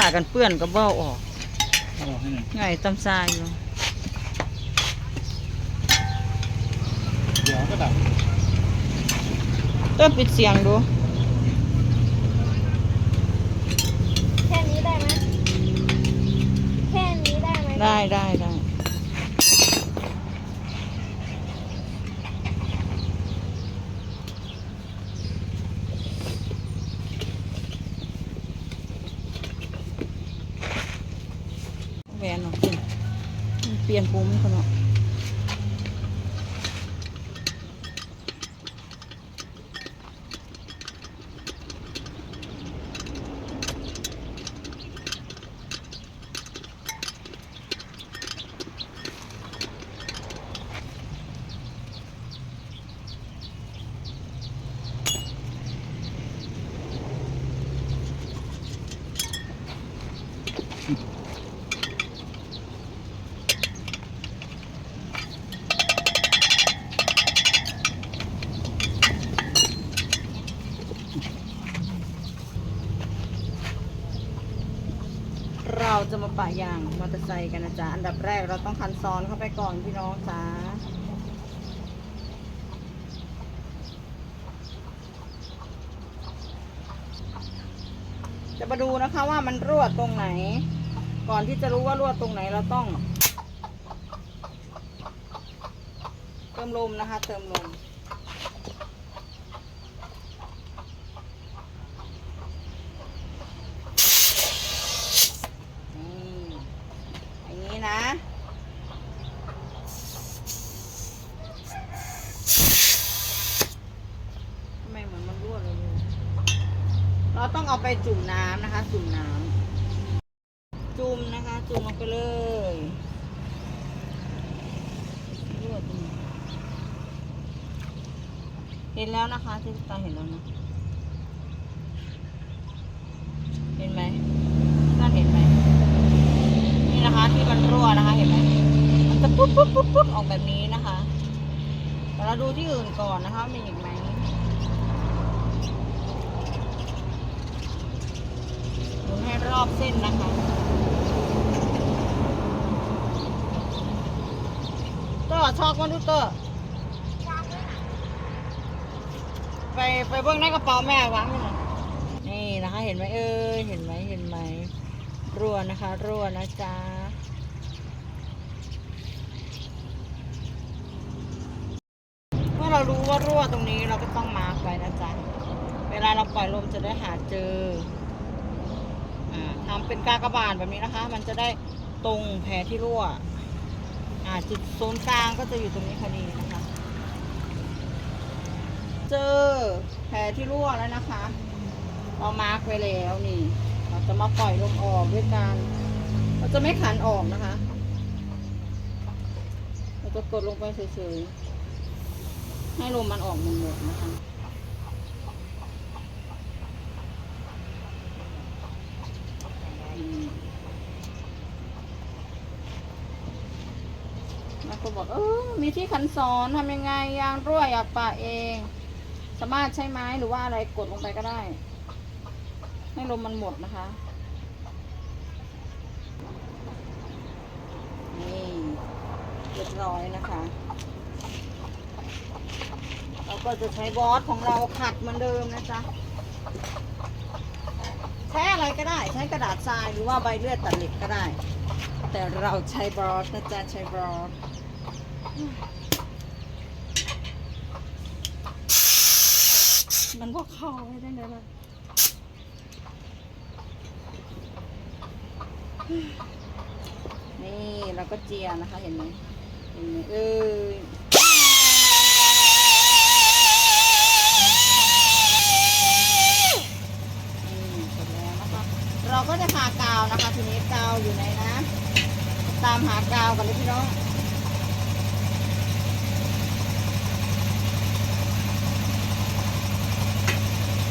ผ่ากันเปื้อนก็เบ้าออกเอาออกให้หน่อยไงตำซายอยู่เดี๋ยวก็ดับเต้นปิดเสียงดูแค่นี้ได้ไหมแค่นี้ได้ไหมได้ได้ได้แหวนออกสิมัน เปลี่ยนปุ่มเขาเนาะ งมอเตอร์ไซค์กันนะจ๊ะ อันดับแรกเราต้องคันซ้อนเข้าไปก่อนพี่น้องจ้าจะมาดูนะคะว่ามันรั่วตรงไหน ก่อนที่จะรู้ว่ารั่วตรงไหนเราต้อง เติมลมนะคะ เติมลม นี่อย่างนี้นะ ทำไมเหมือนมันรั่วเลยลูกเราต้องเอาไป จุ่มน้ำนะคะ จุ่มน้ำจุ่มนะคะ จุ่มลงไปเลยเห็นแล้วนะคะที่ตาเห็นแล้วนะเห็นไหมน่าเห็นไหมนี่นะคะ ที่มันรั่วนะคะเห็นไหมมันจะปุ๊บปุ๊บปุ๊บปุ๊บออกแบบนี้นะคะแต่เราดูที่อื่นก่อนนะคะมีอีก มุนให้รอบเส้นนะคะเตอร์ชอบมันดูเตอร์ไปไปเบิ้งในกระเป๋าแม่วางไว้หน่อยนี่นะคะ เห็นไหมเอ้ยเห็นไหมเห็นไหมรั่วนะคะ รั่วนะจ๊ะเมื่อเรารู้ว่ารั่วตรงนี้เราก็ต้องมาร์กไว้นะจ๊ะ เวลาเราปล่อยลมจะได้หาเจอ อ่าทำเป็นกากบาทแบบนี้นะคะ มันจะได้ตรงแผลที่รั่ว อ่าจุดศูนย์กลางก็จะอยู่ตรงนี้พอดีนะคะ เจอแผลที่รั่วแล้วนะคะ เรามาร์กไว้แล้วนี่ เราจะมาปล่อยลมออกด้วยการ เราจะไม่ขันออกนะคะ เราจะกดลงไปเฉยๆ ให้ลมมันออกหมดๆนะคะ อืม แล้วก็บอกเออมีที่ขันซ้อนทำยังไงยางรั่วอยากปะเอง สามารถใช้ไม้หรือว่าอะไรกดลงไปก็ได้ ให้ลมมันหมดนะคะนี่เรียบร้อยนะคะ เราก็จะใช้บอสของเราขัดเหมือนเดิมนะจ๊ะใช้อะไรก็ได้ใช้กระดาษทรายหรือว่าใบเลือดตัดเหล็กก็ได้ แต่เราใช้บอสนะจ๊ะใช้บอส มันก็เข้าไม่ได้เลยนี่เราก็เจียนะคะเห็นไหมเห็นไหมเอ้ยนี่เสร็จแล้วนะคะเราก็จะทากาวนะคะ ทีนี้กาวอยู่ไหนนะ ตามหากาวกันเลยพี่น้อง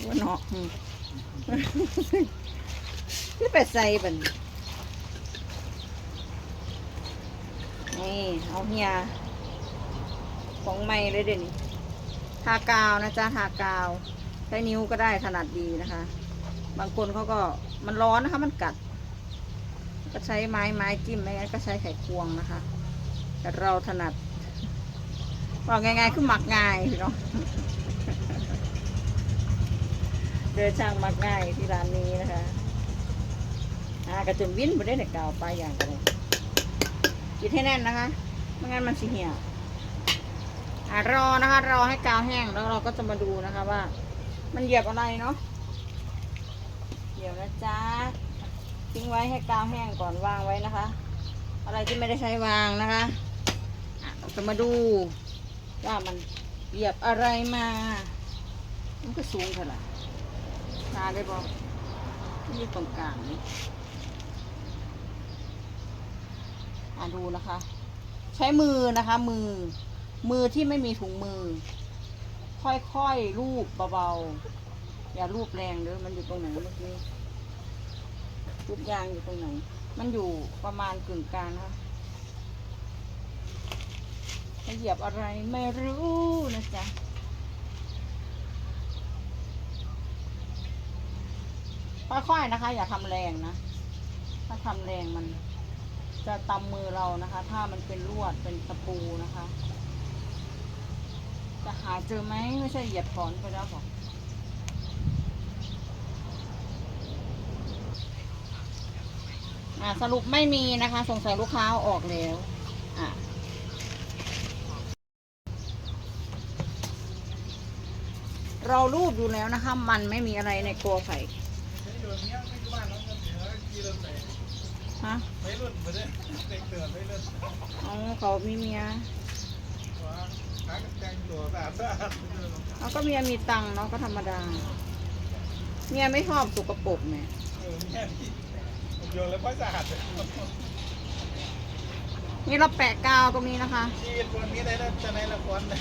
ว่าเนี่เป็ดใส่บันนี่เอาเฮียของไม่เลยเดี๋ยวนี้ทากาวนะจ๊ะทากาว ใช้นิ้วก็ได้ถนัดดีนะคะ บางคนเขาก็มันร้อนนะคะมันกัด ก็ใช้ไม้ไม้จิ้มไม่งั้นก็ใช้ไขควงนะคะ แต่เราถนัดบอกง่ายๆคือหมักง่ายพี่น้อง เดินช่างมักง่ายที่ร้านนี้นะคะอากระจุนวินม่ได้เด็กเก่าไปอย่างกันเลยปิดให้แน่นนะคะไม่งั้นมันสิเหี่ยวอ่ารอนะคะ รอให้กาวแห้งแล้วเราก็จะมาดูนะคะว่า มันเหยียบอะไรเนาะเดี๋ยวนะจ๊ะทิ้งไว้ให้กาวแห้งก่อนวางไว้นะคะ อะไรที่ไม่ได้ใช้วางนะคะจะมาดูว่ามันเหยียบอะไรมา มันก็สูงเท่าไหร่ นาได้บอกนี่ตรงกลางนี่อะดูนะคะ ใช้มือนะคะ มือ มือที่ไม่มีถุงมือ ค่อยๆลูบเบาๆอย่าลูบแรงเด้อมันอยู่ตรงไหนเมื่อกี้ลูกยางอยู่ตรงไหน มันอยู่ประมาณกึ่งกลางนะคะเหยียบอะไรไม่รู้นะจ๊ะ ค่อยๆนะคะ อย่าทำแรงนะ ถ้าทำแรงมัน จะตำมือเรานะคะ ถ้ามันเป็นลวดเป็นตะปูนะคะ จะหาเจอไหมไม่ใช่เหยียบถอนไปแล้วบอกสรุปไม่มีนะคะ สงสัยลูกค้าออกแล้ว อะเรารูดดูแล้วนะคะ มันไม่มีอะไรในตัวไข่ ฮะไม่รุ่นไม่ได้เด็กเตือนไม่รุ่นเอเขามีเมียว่าหาแต่งตัวสะอาดสะอาดเขาก็เมียมีตังค์เนาะก็ธรรมดา เมียไม่ชอบสกปรกเนี่ยเออเนี่ยโยนแล้วก็สะอาดเลยนี่เราแปะกาวตรงนี้นะคะ ชีวิตคนนี้ได้แล้วจะในละครเลย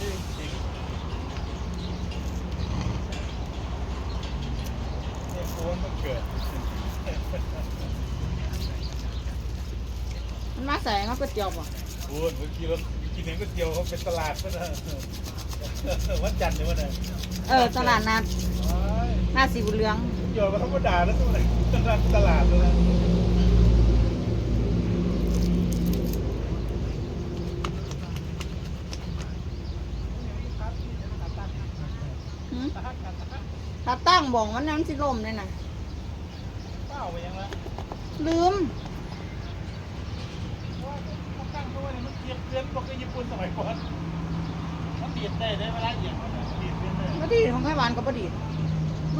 จริงจริงเนี่ย โคนมันเกิดมันมาใส่เขาก็เจียวบ่โอ้ยเมื่อกี้เรากินเองก็เดียวเขาเป็นตลาดก็นะวันจันทร์เนี่ยวันไหนเออตลาดนัดหน้าสีบุญเหลืองเดี๋ยวมาธรรมดาแล้วตัวไหนตลาดตลาดเลยนะ หืมถ้าตั้ง บอกว่านั้นสิลมเลยนะเป้าไปยังละลืมว่าเขาตั้งตัวนี่มันเทียบเกินบอกกับญี่ปุ่นสมัยก่อนมันดีดได้ได้เวลาเหยียบมันอะดีดเกินเลยบดีของไผ่หวานกับบดี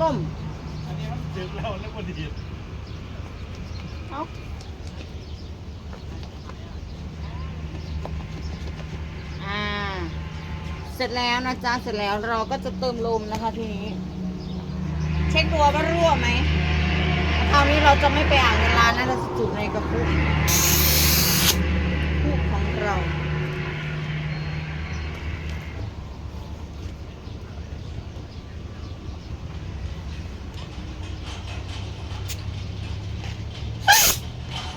ล่ม อันนี้มันดึกแล้วแล้วมันดีดเอาอ่า เสร็จแล้วนะจ๊ะ เสร็จแล้วเราก็จะเติมลมนะคะทีนี้ เช็คตัวว่ารั่วไหมคราวนี้เราจะไม่ไปอ่างเวลานะเราจะจุดในกระปุกปุกของเรา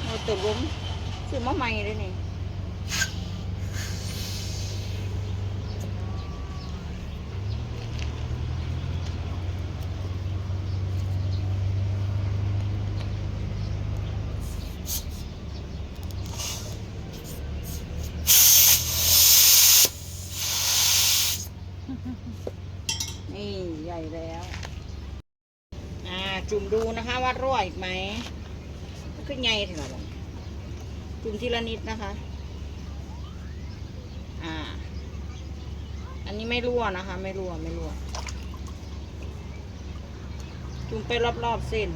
เราติมลมซื้อมาใหม่เลยนี่ นี่ใหญ่แล้ว อ่า จุ่มดูนะคะ ว่ารั่วอีกไหมก็คือใหญ่ถึงแล้วจุ่มทีละนิดนะคะ อ่า อันนี้ไม่รั่วนะคะ ไม่รั่วไม่รั่ว จุ่มไปรอบๆเส้น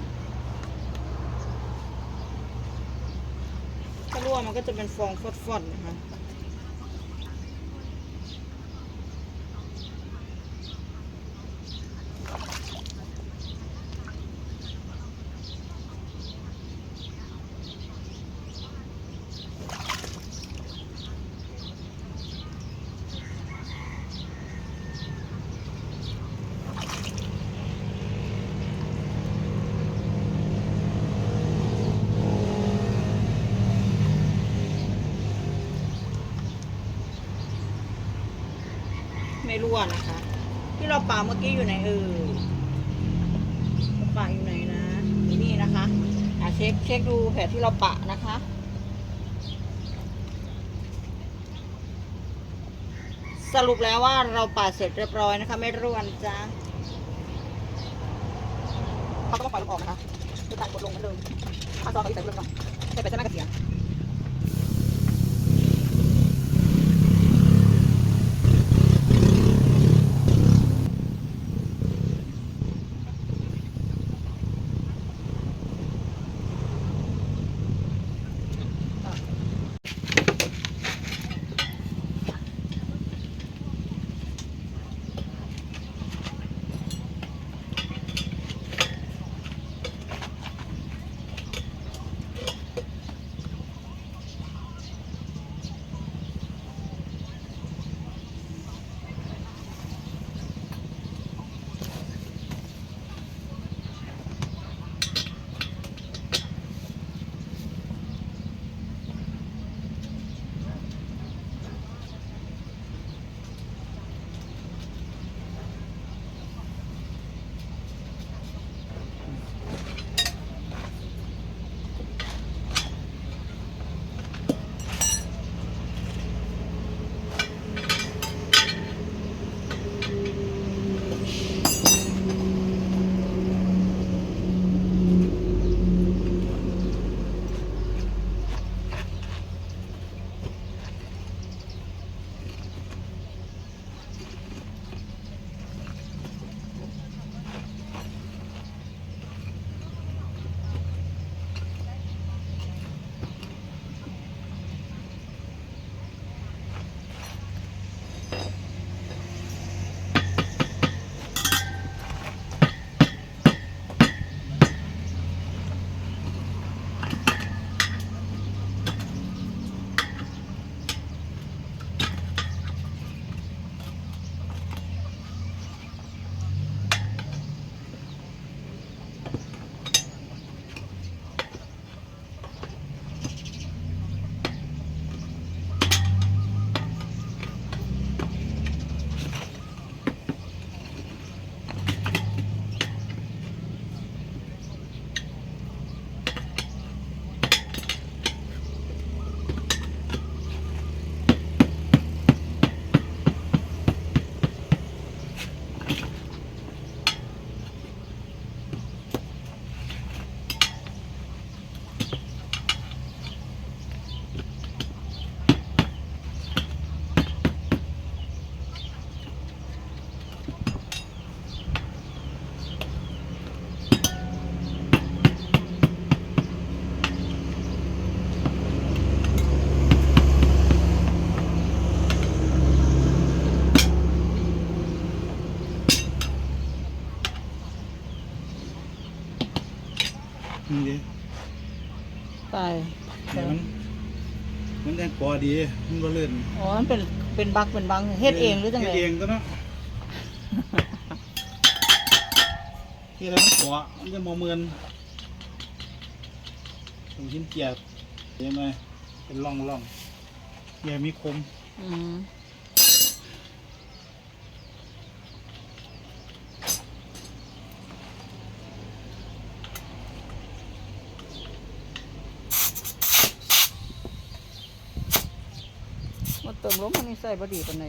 ถ้ารั่วมันก็จะเป็นฟองฟอดๆนะคะ รั่วนะคะ ที่เราป่าเมื่อกี้อยู่ไหนเออป่าอยู่ไหนนะนี่นะคะอะเช็คเช็คดูแผลที่เราปะนะคะสรุปแล้วว่าเราปาดเสร็จเรียบร้อยนะคะ ไม่ร่วนจ้าเขาก็มาปล่อยลมออกนะคะคือตัดกดลงเหมือนเดิมขั้นตอนเขาใส่เรื่องก่อนใส่ไปใส่แม่กระเทียม เดี๋ยวมัน มันยังกอดี มันก็เลื่อนอ๋อมันเป็นเป็นบักเป็นบังเฮ็ดเองหรือจังไงเฮ็ดเองก็เนาะเฮ็ดแล้วมันกอมันจะมอเมือนตรงชิ้นเกียร์เห็นไหมเป็นร่องร่องเกียร์มีคม อืม เติมลมมันนี่ใส่บดีปานไหน